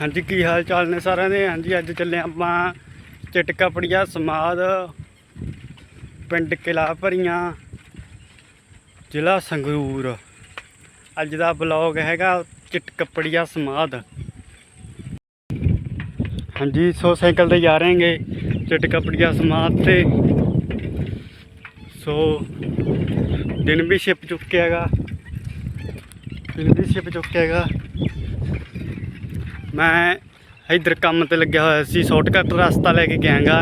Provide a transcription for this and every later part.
ਹਾਂਜੀ, ਕੀ ਹਾਲ ਚਾਲ ਨੇ ਸਾਰਿਆਂ ਦੇ? ਹਾਂਜੀ, ਅੱਜ ਚੱਲੇ ਆਪਾਂ ਚਟਕਪੜੀਆ ਸਮਾਦ, ਪਿੰਡ ਕਿਲਾ ਭਰੀਆਂ, ਜ਼ਿਲ੍ਹਾ ਸੰਗਰੂਰ। ਅੱਜ ਦਾ ਬਲੌਗ ਹੈਗਾ ਚਟਕਪੜੀਆ ਸਮਾਦ। ਹਾਂਜੀ, ਸੋ ਸਾਈਕਲ ਤੇ ਜਾ ਰਹੇਗੇ ਚਟਕਪੜੀਆ ਸਮਾਦ ਤੇ। ਸੋ ਦਿਨ ਵੀ ਛਿਪ ਚੁੱਕਿਆ ਹੈਗਾ। ਦਿਨ ਵੀ ਛਿਪ ਚੁੱਕਿਆ ਹੈਗਾ। ਮੈਂ ਇੱਧਰ ਕੰਮ ਤੇ ਲੱਗਿਆ ਹੋਇਆ ਸੀ ਸ਼ਾਰਟਕਟ ਰਸਤਾ ਲੈ ਕੇ ਗਿਆਗਾ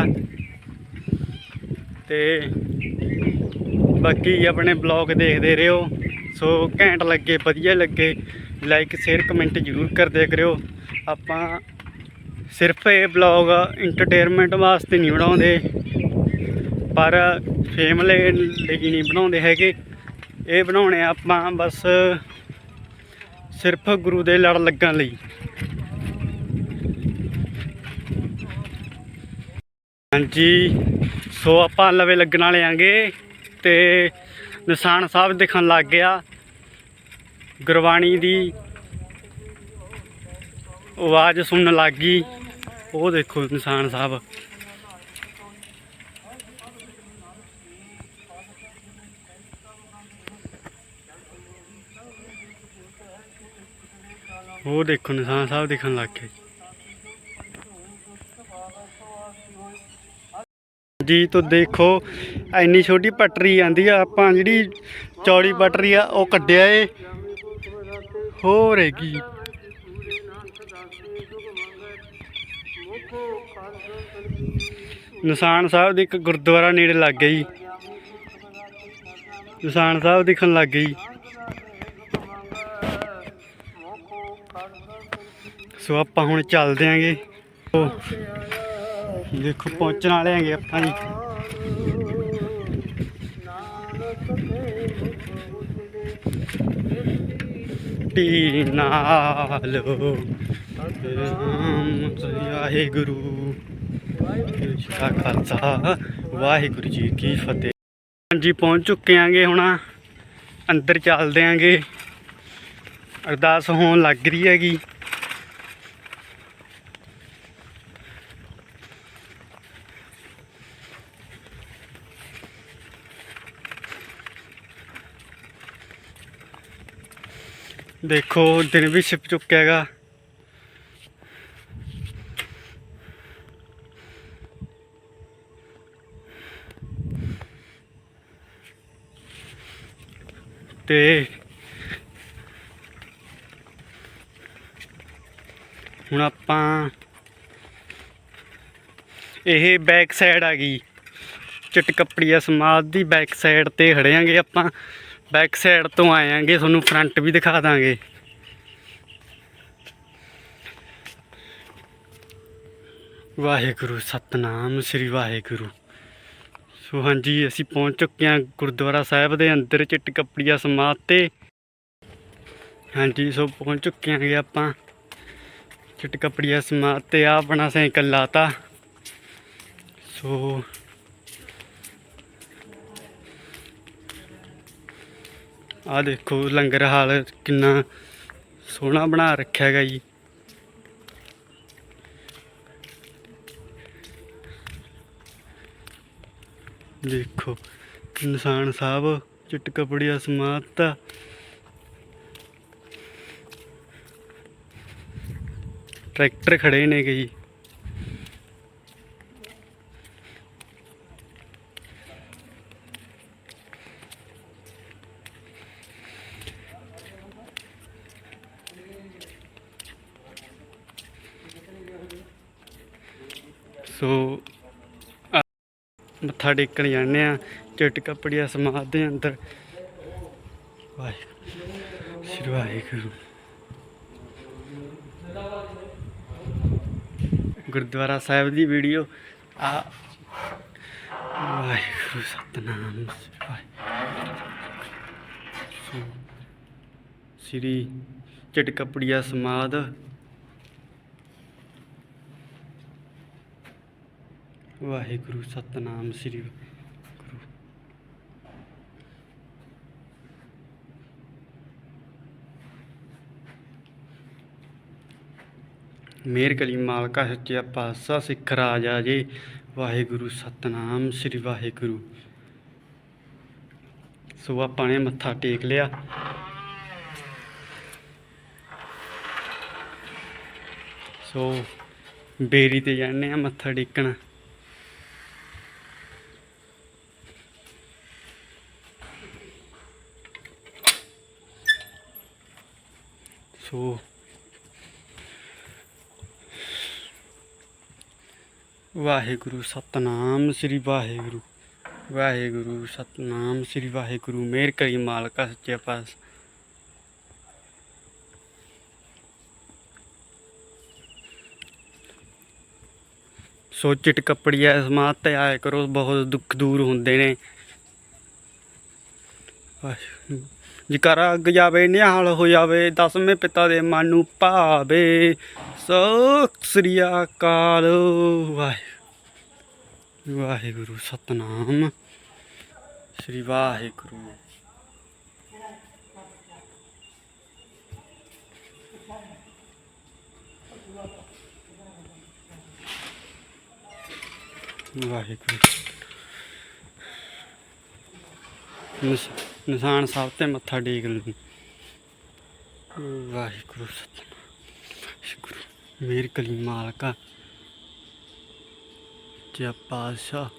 ਤੇ ਬਾਕੀ ਆਪਣੇ ਬਲੌਗ ਦੇਖਦੇ ਰਹੋ। ਸੋ ਘੈਂਟ ਲੱਗੇ, ਵਧੀਆ ਲੱਗੇ। ਲਾਈਕ ਸ਼ੇਅਰ ਕਮੈਂਟ ਜ਼ਰੂਰ ਕਰਦੇ ਕਰਿਓ। ਆਪਾਂ ਸਿਰਫ ਇਹ ਬਲੌਗ ਐਂਟਰਟੇਨਮੈਂਟ ਵਾਸਤੇ ਨਹੀਂ ਬਣਾਉਂਦੇ, ਪਰ ਫੇਮ ਲਈ ਲਈ ਨਹੀਂ ਬਣਾਉਂਦੇ ਹੈਗੇ। ਇਹ ਬਣਾਉਣੇ ਆਪਾਂ ਬਸ ਸਿਰਫ ਗੁਰੂ ਦੇ ਲੜ ਲੱਗਣ ਲਈ। ਹਾਂਜੀ, ਸੋ ਆਪਾਂ ਲਵੇ ਲੱਗਣ ਵਾਲੇ ਆਂਗੇ ਤੇ ਨਿਸ਼ਾਨ ਸਾਹਿਬ ਦਿਖਣ ਲੱਗ ਗਿਆ। ਗੁਰਬਾਣੀ ਦੀ ਆਵਾਜ਼ ਸੁਣਨ ਲੱਗ ਗਈ। ਉਹ ਦੇਖੋ ਨਿਸ਼ਾਨ ਸਾਹਿਬ। ਉਹ ਦੇਖੋ ਨਿਸ਼ਾਨ ਸਾਹਿਬ ਦਿਖਣ ਲੱਗ ਗਏ। ਜੀ ਤੋਂ ਦੇਖੋ, ਇੰਨੀ ਛੋਟੀ ਪਟਰੀ ਆਂਦੀ ਆ, ਆਪਾਂ ਜਿਹੜੀ ਚੌੜੀ ਪਟਰੀ ਆ, ਉਹ ਕੱਢਿਆ ਏ। ਹੋਰ ਹੈਗੀ ਨਿਸ਼ਾਨ ਸਾਹਿਬ ਦੇ ਇੱਕ ਗੁਰਦੁਆਰਾ ਨੇੜੇ ਲੱਗ ਗਈ। ਨਿਸ਼ਾਨ ਸਾਹਿਬ ਦਿਖਣ ਲੱਗ ਗਈ। ਸੋ ਆਪਾਂ ਹੁਣ ਚੱਲਦੇ ਆਂਗੇ। ਦੇਖੋ ਪਹੁੰਚਣ ਵਾਲੇ ਹੈਗੇ ਆਪਾਂ ਜੀ। ਟੀ ਨਾਲ ਰਾਮ ਵਾਹਿਗੁਰੂ। ਕਾ ਖਾਲਸਾ ਵਾਹਿਗੁਰੂ ਜੀ ਕੀ ਫਤਿਹ। ਹਾਂਜੀ ਪਹੁੰਚ ਚੁੱਕੇ ਆਂਗੇ ਹੁਣ। ਅੰਦਰ ਚੱਲਦੇ ਆਂਗੇ। ਅਰਦਾਸ ਹੋਣ ਲੱਗ ਰਹੀ ਹੈਗੀ। ਦੇਖੋ, ਦਿਨ ਵੀ ਛਿਪ ਚੁੱਕਿਆ ਹੈਗਾ। ਤੇ ਹੁਣ ਆਪਾਂ ਇਹ ਬੈਕ ਸਾਈਡ ਆ ਗਈ। ਚਟਕਪੜੀਆ ਸਮਾਧ ਦੀ ਬੈਕ ਸਾਈਡ ਤੇ ਖੜਿਆਂਗੇ ਆਪਾਂ। ਬੈਕ ਸਾਈਡ ਤੋਂ ਆਇਆਂਗੇ, ਤੁਹਾਨੂੰ ਫਰੰਟ ਵੀ ਦਿਖਾ ਦਾਂਗੇ। ਵਾਹਿਗੁਰੂ, ਸਤਨਾਮ ਸ੍ਰੀ ਵਾਹਿਗੁਰੂ। ਸੋ ਹਾਂਜੀ, ਅਸੀਂ ਪਹੁੰਚ ਚੁੱਕੇ ਹਾਂ ਗੁਰਦੁਆਰਾ ਸਾਹਿਬ ਦੇ ਅੰਦਰ ਚਟਕਪੜੀਆ ਸਮਾਧ ਤੇ ਹਾਂਜੀ, ਸੋ ਪਹੁੰਚ ਚੁੱਕੇ ਹਾਂਗੇ ਆਪਾਂ। ਚਿੱਟ ਚਟਕਪੜੀਆ ਸਮਾਧ ਤੇ ਆ ਆਪਣਾ ਸਾਈਕਲ ਲਾਤਾ। ਸੋ ਆ ਦੇਖੋ ਲੰਗਰ ਹਾਲ ਕਿੰਨਾ ਸੋਹਣਾ ਬਣਾ ਰੱਖਿਆ ਹੈਗਾ ਜੀ। ਦੇਖੋ, ਇਨਸਾਨ ਸਾਹਿਬ ਚਟਕਪੜੀਆ ਸਮਾਤ। ਟਰੈਕਟਰ ਖੜੇ ਨੇ ਜੀ। ਸੋ ਮੱਥਾ ਟੇਕਣ ਜਾਂਦੇ ਆ ਚਟਕਪੜੀਆ ਸਮਾਧ ਦੇ ਅੰਦਰ। ਵਾਹਿਗੁਰੂ ਸ਼੍ਰੀ ਵਾਹਿਗੁਰੂ। ਗੁਰਦੁਆਰਾ ਸਾਹਿਬ ਦੀ ਵੀਡੀਓ ਆ। ਵਾਹਿਗੁਰੂ ਸਤਨਾਮ ਸ੍ਰੀ ਵਾਹਿਗੁਰੂ। ਸੋ, ਸ੍ਰੀ ਚਟਕਪੜੀਆ ਸਮਾਧ ਵਾਹਿਗੁਰੂ, ਸਤਨਾਮ ਸ੍ਰੀ ਗੁਰੂ। ਮੇਰ ਕਲੀ ਮਾਲਕਾ ਸੱਚਿਆ ਪਾਤਸ਼ਾਹ, ਸਿੱਖ ਰਾਜਾ ਜੀ, ਵਾਹਿਗੁਰੂ, ਸਤਨਾਮ ਸ੍ਰੀ ਵਾਹਿਗੁਰੂ। ਸੋ ਆਪਾਂ ਨੇ ਮੱਥਾ ਟੇਕ ਲਿਆ। ਸੋ ਬੇਰੀ ਤੇ ਜਾਂਦੇ ਆ ਮੱਥਾ ਟੇਕਣ। ਸੋ ਵਾਹਿਗੁਰੂ ਸਤਨਾਮ, ਸ੍ਰੀ ਵਾਹਿਗੁਰੂ। ਵਾਹਿਗੁਰੂ ਸਤਨਾਮ, ਸ੍ਰੀ ਵਾਹਿਗੁਰੂ। ਮੇਰ ਕਰੀ ਮਾਲਕਾ ਸੱਚੇ ਪਾਸ ਸੋ ਚਿਟ ਕੱਪੜੀਆ ਸਮਾਤ ਤੇ ਆਇਆ ਕਰੋ, ਬਹੁਤ ਦੁੱਖ ਦੂਰ ਹੁੰਦੇ ਨੇ। ਵਾਹਿਗੁਰੂ। ਜੇ ਅੱਗ ਜਾਵੇ, ਨਿਹਾਲ ਹੋ ਜਾਵੇ, ਦਸਵੇਂ ਪਿਤਾ ਦੇ ਮਨ ਨੂੰ ਭਾਵੇ। ਸਤਿ ਸ੍ਰੀ ਅਕਾਲ। ਵਾਹਿਗੁਰੂ ਵਾਹਿਗੁਰੂ, ਸਤਨਾਮ। ਸ੍ਰੀ ਵਾਹਿਗੁਰੂ। ਵਾਹਿਗੁਰੂ। ਨਿਸ- ਨਿਸ਼ਾਨ ਸਾਹਿਬ ਤੇ ਮੱਥਾ ਟੇਕ ਲਈ। ਵਾਹਿਗੁਰੂ ਸਤਨਾਮ ਸ਼ੁਕਰ ਮੇਰ ਕਲੀ ਮਾਲਕਾ ਜੇ ਪਾਸ਼ਾ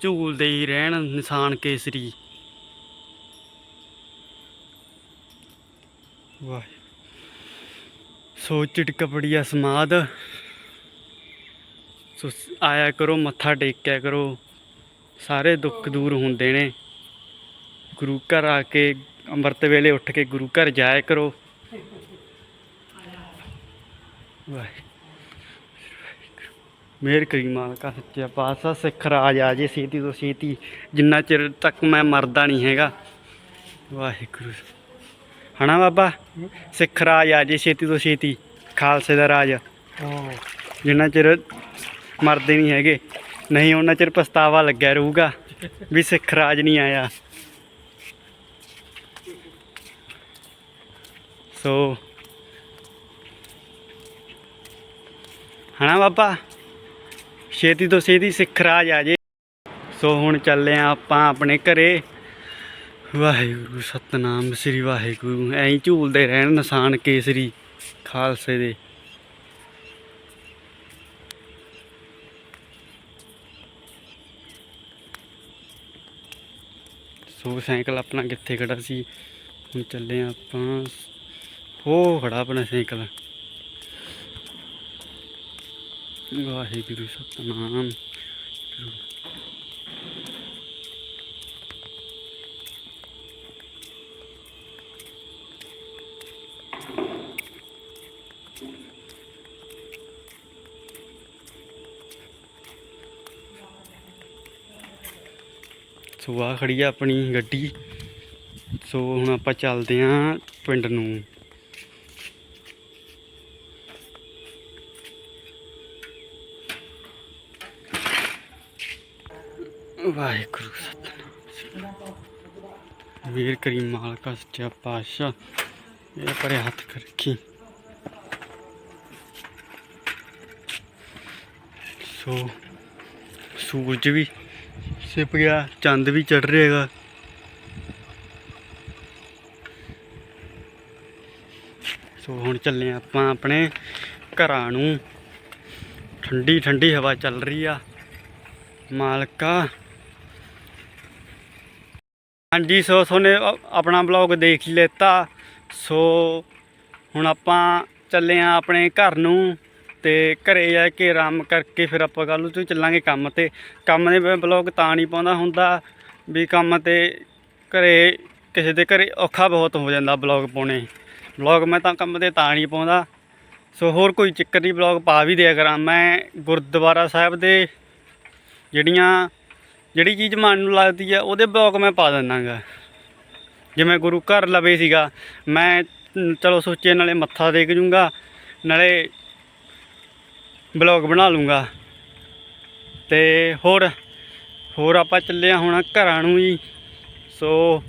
ਝੂਲਦੇ ਹੀ ਰਹਿਣ, ਨਿਸ਼ਾਨ ਕੇਸਰੀ। ਵਾਹ ਸੋ ਚਿਟਕ ਬੜੀਆ ਸਮਾਦ। ਸੋ ਆਇਆ ਕਰੋ, ਮੱਥਾ ਟੇਕਿਆ ਕਰੋ। ਸਾਰੇ ਦੁੱਖ ਦੂਰ ਹੁੰਦੇ ਨੇ। ਗੁਰੂ ਘਰ ਆ ਕੇ ਅੰਮ੍ਰਿਤ ਵੇਲੇ ਉੱਠ ਕੇ ਗੁਰੂ ਘਰ ਜਾਇਆ ਕਰੋ। ਵਾਹਿ ਮੇਰ ਕਰੀ ਮਾਲਕਾ ਸੱਚਾ ਪਾਤਸ਼ਾਹ, ਸਿੱਖ ਰਾਜ ਆ ਜੇ ਛੇਤੀ ਤੋਂ ਛੇਤੀ। ਜਿੰਨਾ ਚਿਰ ਤੱਕ ਮੈਂ ਮਰਦਾ ਨਹੀਂ ਹੈਗਾ। ਵਾਹਿਗੁਰੂ। ਹਨਾ ਬਾਬਾ? ਸਿੱਖ ਰਾਜ ਆ ਜੇ ਛੇਤੀ ਤੋਂ ਛੇਤੀ। ਖਾਲਸੇ ਦਾ ਰਾਜ। ਜਿੰਨਾ ਚਿਰ ਮਰਦੇ ਨਹੀਂ ਹੈਗੇ। ਨਹੀਂ, ਉਹਨਾਂ ਚਿਰ ਪਛਤਾਵਾ ਲੱਗਿਆ ਰਹੂਗਾ ਵੀ ਸਿੱਖ ਰਾਜ ਨਹੀਂ ਆਇਆ। ਸੋ ਹਨਾ ਬਾਬਾ? ਛੇਤੀ ਤੋਂ ਛੇਤੀ ਸਿੱਖ ਰਾਜ ਆ ਜੇ। ਸੋ ਹੁਣ ਚੱਲੇ ਆ ਆਪਾਂ ਆਪਣੇ ਘਰੇ। ਵਾਹਿਗੁਰੂ, ਸਤਨਾਮ ਸ੍ਰੀ ਵਾਹਿਗੁਰੂ। ਐਂ ਝੂਲਦੇ ਰਹਿਣ ਨਿਸ਼ਾਨ ਕੇਸਰੀ ਖਾਲਸੇ ਦੇ। ਸੋ ਸਾਈਕਲ ਆਪਣਾ ਕਿੱਥੇ ਖੜਾ ਸੀ? ਹੁਣ ਚੱਲੇ ਆ ਆਪਾਂ ਉਹ ਖੜਾ ਆਪਣਾ ਸਾਈਕਲ। ਵਾਹਿਗੁਰੂ ਸਤਨਾਮ। ਸੋ ਆ ਖੜੀ ਆ ਆਪਣੀ ਗੱਡੀ। ਸੋ ਹੁਣ ਆਪਾਂ ਚੱਲਦੇ ਆਂ ਪਿੰਡ ਨੂੰ। ਵਾਹਿਗੁਰੂ ਸਤਨਾਮ। ਵੀਰ ਕਰੀ ਮਾਲਕਾ, ਸੱਚਾ ਪਾਤਸ਼ਾਹ ਇਹ ਪਰੇ ਹੱਥ ਕਰ ਸੋ, ਸੂਰਜ ਵੀ ਛਿਪ ਗਿਆ, ਚੰਦ ਵੀ ਚੜ ਰਿਹਾਗਾ ਸੋ, ਹੁਣ ਚੱਲੇ ਆਪਾਂ ਆਪਣੇ ਘਰਾਂ ਨੂੰ। ਠੰਡੀ ਠੰਡੀ ਹਵਾ ਚੱਲ ਰਹੀ ਆ। ਮਾਲਕਾ ਹਾਂਜੀ, ਸੋ ਸੋਨੇ ਆਪਣਾ ਬਲੌਗ ਦੇਖ ਹੀ ਲਿੱਤਾ। ਸੋ ਹੁਣ ਆਪਾਂ ਚੱਲੇ ਆ ਆਪਣੇ ਘਰ ਨੂੰ ਤੇ ਘਰੇ ਜਾ ਕੇ ਆਰਾਮ ਕਰਕੇ ਫਿਰ ਆਪਾਂ ਕੱਲ੍ਹ ਨੂੰ ਚੱਲਾਂਗੇ ਕੰਮ ਤੇ। ਕੰਮ ਦੇ ਬਲੌਗ ਤਾਂ ਨਹੀਂ ਪਾਉਂਦਾ ਹੁੰਦਾ ਵੀ ਕੰਮ ਤੇ ਘਰੇ, ਕਿਸੇ ਦੇ ਘਰੇ ਔਖਾ ਬਹੁਤ ਹੋ ਜਾਂਦਾ ਬਲੌਗ ਪਾਉਣੇ। ਬਲੌਗ ਮੈਂ ਤਾਂ ਕੰਮ ਤੇ ਤਾਂ ਨਹੀਂ ਪਾਉਂਦਾ। ਸੋ ਹੋਰ ਕੋਈ ਚੱਕਰ ਨਹੀਂ ਬਲੌਗ ਪਾ ਵੀ ਦਿਆ ਕਰਾਂ। ਮੈਂ ਗੁਰਦੁਆਰਾ ਸਾਹਿਬ ਦੇ ਜਿਹੜੀਆਂ ਜਿਹੜੀ ਚੀਜ਼ ਮਨ ਨੂੰ ਲੱਗਦੀ ਆ, ਉਹਦੇ ਬਲੌਗ ਮੈਂ ਪਾ ਦਿੰਦਾਗਾ। ਜਿਵੇਂ ਗੁਰੂ ਘਰ ਲਵੇ ਸੀਗਾ, ਮੈਂ ਚਲੋ ਸੋਚੇ ਨਾਲੇ ਮੱਥਾ ਟੇਕ ਜੂੰਗਾ, ਨਾਲੇ ਬਲੌਗ ਬਣਾ ਲੂੰਗਾ। ਤੇ ਹੋਰ ਹੋਰ ਆਪਾਂ ਚੱਲੇ ਆ ਹੁਣ ਘਰਾਂ ਨੂੰ ਜੀ। ਸੋ,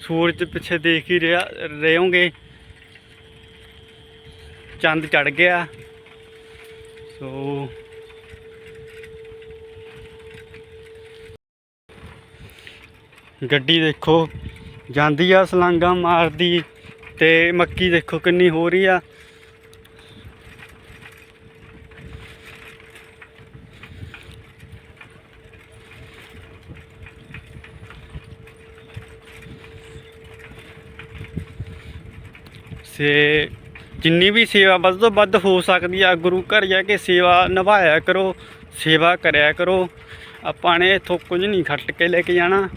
ਸੂਰਜ ਪਿੱਛੇ ਦੇਖ ਹੀ ਰਿਹਾ ਰਹੋਗੇ ਚੰਦ ਚੜ ਗਿਆ। ਸੋ ਗੱਡੀ ਦੇਖੋ, ਜਾਂਦੀ ਆ ਸਲਾਂਗਾ ਮਾਰਦੀ ਤੇ ਮੱਕੀ ਦੇਖੋ ਕਿੰਨੀ ਹੋ ਰਹੀ ਆ। ਸੇ, ਜਿੰਨੀ ਵੀ ਸੇਵਾ ਵੱਧ ਤੋਂ ਵੱਧ ਹੋ ਸਕਦੀ ਆ, ਗੁਰੂ ਘਰ ਜਾ ਕੇ ਸੇਵਾ ਨਿਭਾਇਆ ਕਰੋ, ਸੇਵਾ ਕਰਿਆ ਕਰੋ। ਆਪਾਂ ਨੇ ਇੱਥੋਂ ਕੁਝ ਨਹੀਂ ਖੱਟ ਕੇ ਲੈ ਕੇ ਜਾਣਾ।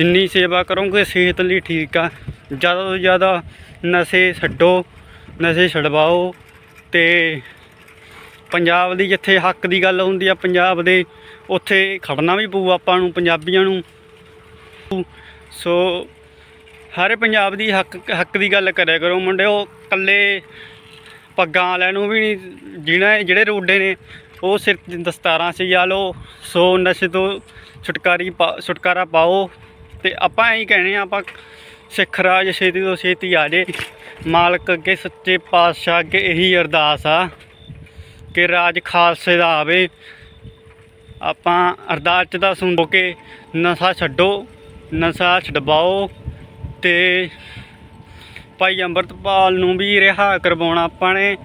ਜਿੰਨੀ ਸੇਵਾ ਕਰੋਗੇ, ਸਿਹਤ ਲਈ ਠੀਕ ਆ। ਜ਼ਿਆਦਾ ਤੋਂ ਜ਼ਿਆਦਾ ਨਸ਼ੇ ਛੱਡੋ, ਨਸ਼ੇ ਛਡਵਾਓ ਤੇ ਪੰਜਾਬ ਦੀ ਜਿੱਥੇ ਹੱਕ ਦੀ ਗੱਲ ਹੁੰਦੀ ਆ, ਪੰਜਾਬ ਦੇ ਉੱਥੇ ਖੜਨਾ ਵੀ ਪਊ ਆਪਾਂ ਨੂੰ, ਪੰਜਾਬੀਆਂ ਨੂੰ। ਸੋ ਹਰ ਪੰਜਾਬ ਦੀ ਹੱਕ ਹੱਕ ਦੀ ਗੱਲ ਕਰਿਆ ਕਰੋ ਮੁੰਡਿਓ ਕੱਲੇ ਪੱਗਾਂ ਵਾਲਿਆਂ ਨੂੰ ਵੀ ਨਹੀਂ, ਜਿਹਨਾਂ ਜਿਹੜੇ ਰੋਡੇ ਨੇ, ਉਹ ਸਿਰ 'ਤੇ ਦਸਤਾਰਾਂ ਸਜਾ ਲਓ, ਸੋ ਨਸ਼ੇ ਤੋਂ ਛੁਟਕਾਰੀ ਪਾ, ਛੁਟਕਾਰਾ ਪਾਓ। ਤੇ ਆਪਾਂ ਐਂ ਹੀ ਕਹਿਣੇ ਆ, ਆਪਾਂ ਸਿੱਖ ਰਾਜ ਛੇਤੀ ਤੋਂ ਛੇਤੀ ਆ ਜੇ। ਮਾਲਕ ਅੱਗੇ ਸੱਚੇ ਪਾਤਸ਼ਾਹ ਅੱਗੇ ਇਹੀ ਅਰਦਾਸ ਆ ਕਿ ਰਾਜ ਖਾਲਸੇ ਦਾ ਆਵੇ। ਆਪਾਂ ਅਰਦਾਸ ਚ ਦਾ ਸੁਣੋ ਕਿ ਨਸ਼ਾ ਛੱਡੋ, ਨਸ਼ਾ ਛਡਵਾਓ ਤੇ ਭਾਈ ਅੰਮ੍ਰਿਤਪਾਲ ਨੂੰ ਵੀ ਰਿਹਾ ਕਰਵਾਉਣਾ ਆਪਾਂ ਨੇ।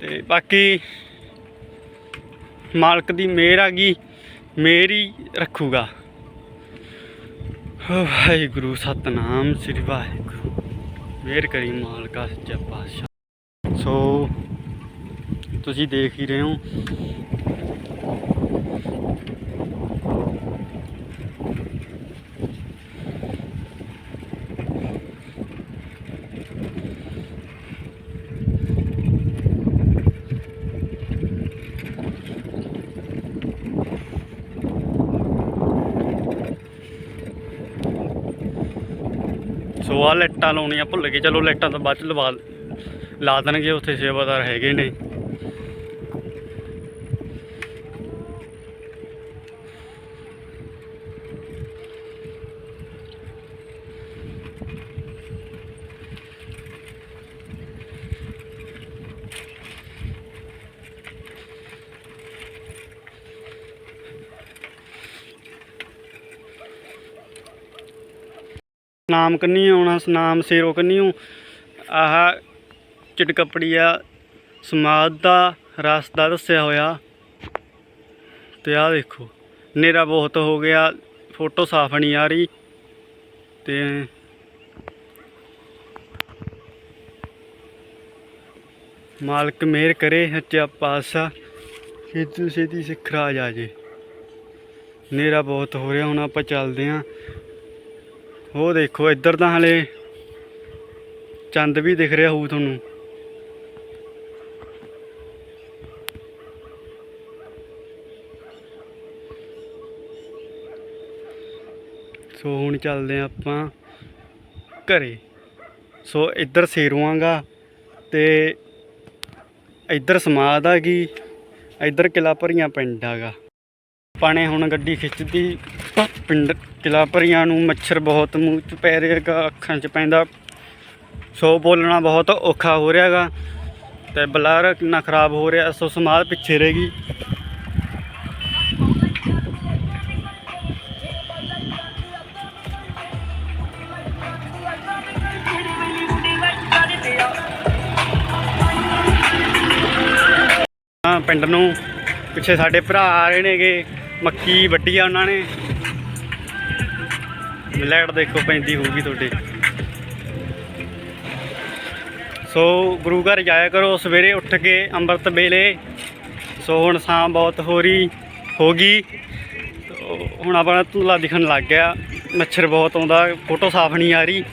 ਤੇ ਬਾਕੀ ਮਾਲਕ ਦੀ ਮਿਹਰ ਆ ਗਈ ਮੇਰੀ ਰੱਖੂਗਾ। ਵਾਹਿਗੁਰੂ, ਸਤਨਾਮ ਸ੍ਰੀ ਵਾਹਿਗੁਰੂ। ਮਿਹਰ ਕਰੀ ਮਾਲਕਾ, ਸੱਚਾ ਪਾਤਸ਼ਾਹ। ਸੋ, ਤੁਸੀਂ ਦੇਖ ਹੀ ਰਹੇ ਹੋ। ਲਾਈਟਾਂ ਲਾਉਣੀਆਂ ਭੁੱਲ ਗਏ। ਚਲੋ ਲਾਈਟਾਂ ਤਾਂ ਬਾਅਦ ਚ ਲਵਾ ਲਾ ਦੇਣਗੇ, ਉੱਥੇ ਸੇਵਾਦਾਰ ਹੈਗੇ ਨੇ। ਨਾਮ ਕੰਨੀ ਆਉਣਾ ਸਨਾਮ ਸੇਰੋ ਕੰਨੀਓ। ਆਹ ਚਿਟਕਪੜੀਆ ਸਮਾਦ ਦਾ ਰਸਤਾ ਦੱਸਿਆ ਹੋਇਆ। ਤੇ ਆਹ ਦੇਖੋ, ਹਨੇਰਾ ਬਹੁਤ ਹੋ ਗਿਆ, ਫੋਟੋ ਸਾਫ਼ ਨਹੀਂ ਆ ਰਹੀ। ਤੇ ਮਾਲਕ ਮਿਹਰ ਕਰੇ, ਸੱਚਾ ਪਾਸਾ ਛੇਤੀ ਤੋਂ ਛੇਤੀ ਸਿੱਖ ਰਾਜ ਆ ਜੇ। ਹਨੇਰਾ ਬਹੁਤ ਹੋ ਰਿਹਾ, ਹੁਣ ਆਪਾਂ ਚੱਲਦੇ ਆਂ ਉਹ ਦੇਖੋ, ਇੱਧਰ ਤਾਂ ਹਲੇ ਚੰਦ ਵੀ ਦਿਖ ਰਿਹਾ ਹੋਊ ਤੁਹਾਨੂੰ। ਸੋ ਹੁਣ ਚੱਲਦੇ ਹਾਂ ਆਪਾਂ ਘਰੇ। ਸੋ ਇੱਧਰ ਸੇਰੂਆਂਗਾ ਤੇ ਇੱਧਰ ਸਮਾਦ ਆ ਗਈ, ਇੱਧਰ ਕਿਲਾ ਭਰੀਆਂ ਪਿੰਡ ਆਗਾ। ਪਾਣੇ ਹੁਣ ਗੱਡੀ ਖਿੱਚਦੀ। ਪਿੰਡ ਕਿਲਾ ਭਰੀਆਂ ਨੂੰ ਮੱਛਰ ਬਹੁਤ ਮੂੰਹ 'ਚ ਪੈ ਰਿਹਾ ਅੱਖਾਂ 'ਚ ਪੈਂਦਾ। ਸੋ ਬੋਲਣਾ ਬਹੁਤ ਔਖਾ ਹੋ ਰਿਹਾਗਾ ਤੇ ਬਲਰ ਕਿੰਨਾ ਖਰਾਬ ਹੋ ਰਿਹਾ, ਸੋ ਸਮਾਦ ਪਿੱਛੇ ਰਹਿ ਗਈ। ਪਿੰਡ ਨੂੰ ਪਿੱਛੇ ਸਾਡੇ ਭਰਾ ਆ ਰਹੇ ਨੇਗੇ। ਮੱਕੀ ਵੱਢੀ ਆ ਉਹਨਾਂ ਨੇ। ਲੈਟ ਦੇਖੋ ਪੈਂਦੀ ਹੋਊਗੀ ਤੁਹਾਡੇ। ਸੋ ਗੁਰੂ ਘਰ ਜਾਇਆ ਕਰੋ, ਸਵੇਰੇ ਉੱਠ ਕੇ ਅੰਮ੍ਰਿਤ ਵੇਲੇ। ਸੋ ਹੁਣ ਸ਼ਾਮ ਬਹੁਤ ਹੋ ਰਹੀ, ਹੋ ਗਈ। ਹੁਣ ਆਪਣਾ ਧੁੰਦਲਾ ਦਿਖਣ ਲੱਗ ਗਿਆ। ਮੱਛਰ ਬਹੁਤ ਆਉਂਦਾ, ਫੋਟੋ ਸਾਫ਼ ਨਹੀਂ ਆ ਰਹੀ।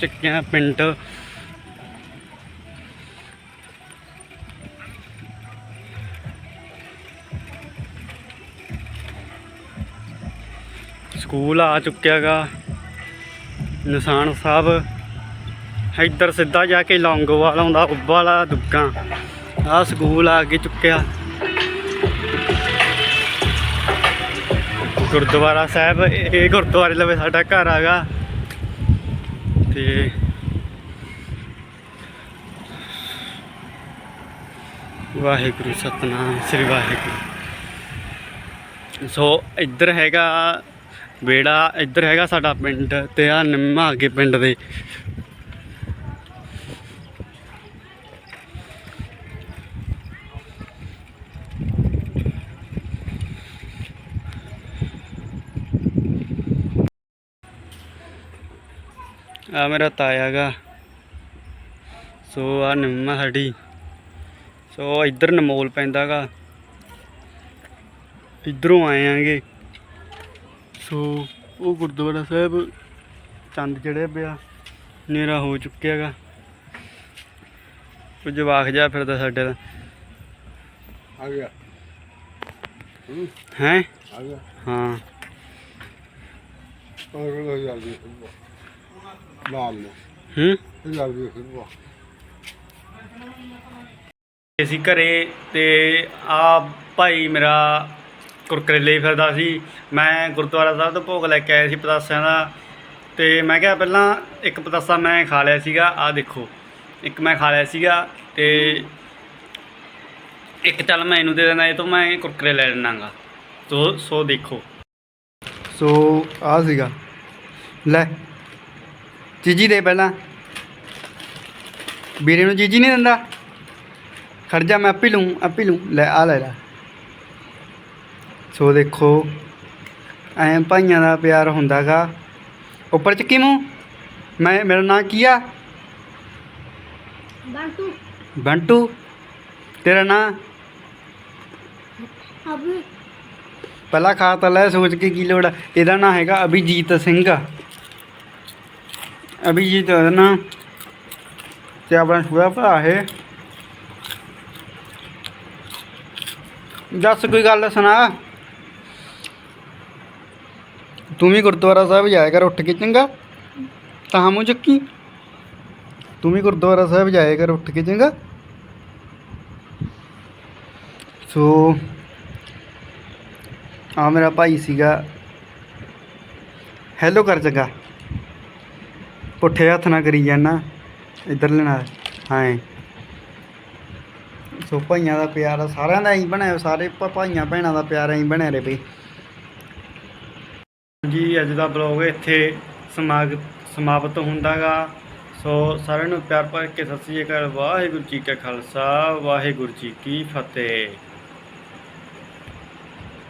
ਚੱਕਿਆ ਪਿੰਡ ਸਕੂਲ ਆ ਚੁੱਕਿਆਗਾ। ਨਿਸ਼ਾਨ ਸਾਹਿਬ, ਇੱਧਰ ਸਿੱਧਾ ਜਾ ਕੇ ਲੌਂਗੋਵਾਲ ਆਉਂਦਾ ਉੱਬ ਵਾਲਾ ਦੁੱਗਾ। ਆ ਸਕੂਲ ਆ ਕੇ ਚੁੱਕਿਆ। ਗੁਰਦੁਆਰਾ ਸਾਹਿਬ ਇਹ ਇਹ ਗੁਰਦੁਆਰੇ ਲਵੇ ਸਾਡਾ ਘਰ ਆਗਾ। ਤੇ ਵਾਹਿਗੁਰੂ ਸਤਨਾਮ, ਸ੍ਰੀ ਵਾਹਿਗੁਰੂ। ਸੋ ਇੱਧਰ ਹੈਗਾ ਬੇੜਾ ਇੱਧਰ ਹੈਗਾ ਸਾਡਾ ਪਿੰਡ ਤੇ ਆ ਨਿੰਮਾ ਅੱਗੇ ਪਿੰਡ ਦੇ। ਆ ਮੇਰਾ ਤਾਇਆ ਗਾ ਸੋ ਆ ਨਿੰਮਾ ਸਾਡੀ। ਸੋ ਇੱਧਰ ਨਮੋਲ ਪੈਂਦਾਗਾ ਇੱਧਰੋਂ ਆਏ ਆਂਗੇ ਸੋ ਉਹ ਗੁਰਦੁਆਰਾ ਸਾਹਿਬ ਚੰਦ ਚੜਿਆ ਪਿਆ ਹਨੇਰਾ ਹੋ ਚੁੱਕਿਆਗਾ ਕੁਝ ਜਵਾਖ ਜਾ ਫਿਰਦਾ ਸਾਡੇ ਦਾ ਆ ਗਿਆ। ਹੈ। ਆ ਗਿਆ। ਹਾਂ। ਉਹ ਉਹ ਜਲਦੀ ਲਾਲ ਨੇ। ਹੂੰ? ਜਲਦੀ ਖੁੱਲ੍ਹਾ ਅਸੀਂ ਘਰੇ ਤੇ ਆ ਭਾਈ ਮੇਰਾ ਕੁਰਕਰੇ ਲਈ ਫਿਰਦਾ ਸੀ। ਮੈਂ ਗੁਰਦੁਆਰਾ ਸਾਹਿਬ ਤੋਂ ਭੋਗ ਲੈ ਕੇ ਆਇਆ ਸੀ ਪਤਾਸਿਆਂ ਦਾ। ਤੇ ਮੈਂ ਕਿਹਾ ਪਹਿਲਾਂ ਇੱਕ ਪਤਾਸਾ ਮੈਂ ਖਾ ਲਿਆ ਸੀਗਾ, ਆਹ ਦੇਖੋ। ਇੱਕ ਮੈਂ ਖਾ ਲਿਆ ਸੀਗਾ ਤੇ ਇੱਕ ਚੱਲ ਮੈਂ ਇਹਨੂੰ ਦੇ ਦੇਣਾ, ਇਹ ਤੋਂ ਮੈਂ ਕੁਰਕਰੇ ਲੈ ਲੈਣਾਗਾ। ਸੋ ਸੋ ਦੇਖੋ। ਸੋ ਆ ਸੀਗਾ। ਲੈ, ਚੀਜੀ ਦੇ ਪਹਿਲਾਂ। ਵੀਰੇ ਨੂੰ ਚੀਜੀ ਨਹੀਂ ਦਿੰਦਾ। ਖੜ ਜਾ, ਮੈਂ ਆਪੀ ਲੂੰ ਆਪੀ ਲੂੰ ਲੈ ਆ ਲੈ ਲੈ। ਸੋ ਦੇਖੋ ਐਂ ਭਾਈਆਂ ਦਾ ਪਿਆਰ ਹੁੰਦਾਗਾ। ਉੱਪਰ ਚੱਕੀ ਮੂੰਹ। ਮੈਂ ਮੇਰਾ ਨਾਂ ਕੀ ਆ? ਬੰਟੂ। ਬੰਟੂ। ਤੇਰਾ ਨਾਂ? ਅਭੀ। ਪਹਿਲਾਂ ਖਾ ਤਾਂ ਲੈ ਸੋਚ ਕੇ ਕੀ ਲੋੜ ਇਹਦਾ ਨਾਂ ਹੈਗਾ ਅਭਿਜੀਤ ਸਿੰਘ। ਅਭਿਜੀਤ ਉਹਦਾ ਨਾਂ। ਤੇ ਆਪਣਾ ਛੋਟਾ ਭਰਾ ਹੈ ਦੱਸ ਕੋਈ ਗੱਲ ਸੁਣਾ। ਤੂੰ ਵੀ ਗੁਰਦੁਆਰਾ ਸਾਹਿਬ ਜਾਇਆ ਕਰ, ਉੱਠ ਕੇ ਚੰਗਾ। ਤਾਂ ਮੂੰਹ ਚੱਕੀ। ਤੂੰ ਵੀ ਗੁਰਦੁਆਰਾ ਸਾਹਿਬ ਜਾਇਆ ਕਰ, ਉੱਠ ਕੇ ਚੰਗਾ। ਸੋ ਆ ਮੇਰਾ ਭਾਈ ਸੀਗਾ। ਹੈਲੋ ਕਰ ਚੰਗਾ। ਪੁੱਠੇ ਹੱਥ ਨਾ ਕਰੀ ਜਾਣਾ ਇੱਧਰ ਲੈਣਾ ਹਾਂ। ਸੋ ਭਾਈਆਂ ਦਾ ਪਿਆਰ ਸਾਰਿਆਂ ਦਾ ਹੀ ਬਣਿਆ, ਸਾਰੇ ਭਾਈਆਂ ਭੈਣਾਂ ਦਾ ਪਿਆਰ ਐਂ ਬਣਿਆ ਰਹੇ ਬਈ ਅੱਜ ਦਾ ਬਲੌਗ ਇੱਥੇ ਸਮਾਗ, ਸਮਾਪਤ ਹੁੰਦਾਗਾ। ਸੋ ਸਾਰਿਆਂ ਨੂੰ ਪਿਆਰ ਭਰ ਕੇ ਸਤਿ ਸ੍ਰੀ ਅਕਾਲ, ਵਾਹਿਗੁਰੂ ਜੀ ਕਾ ਖਾਲਸਾ, ਵਾਹਿਗੁਰੂ ਜੀ ਕੀ ਫਤਿਹ।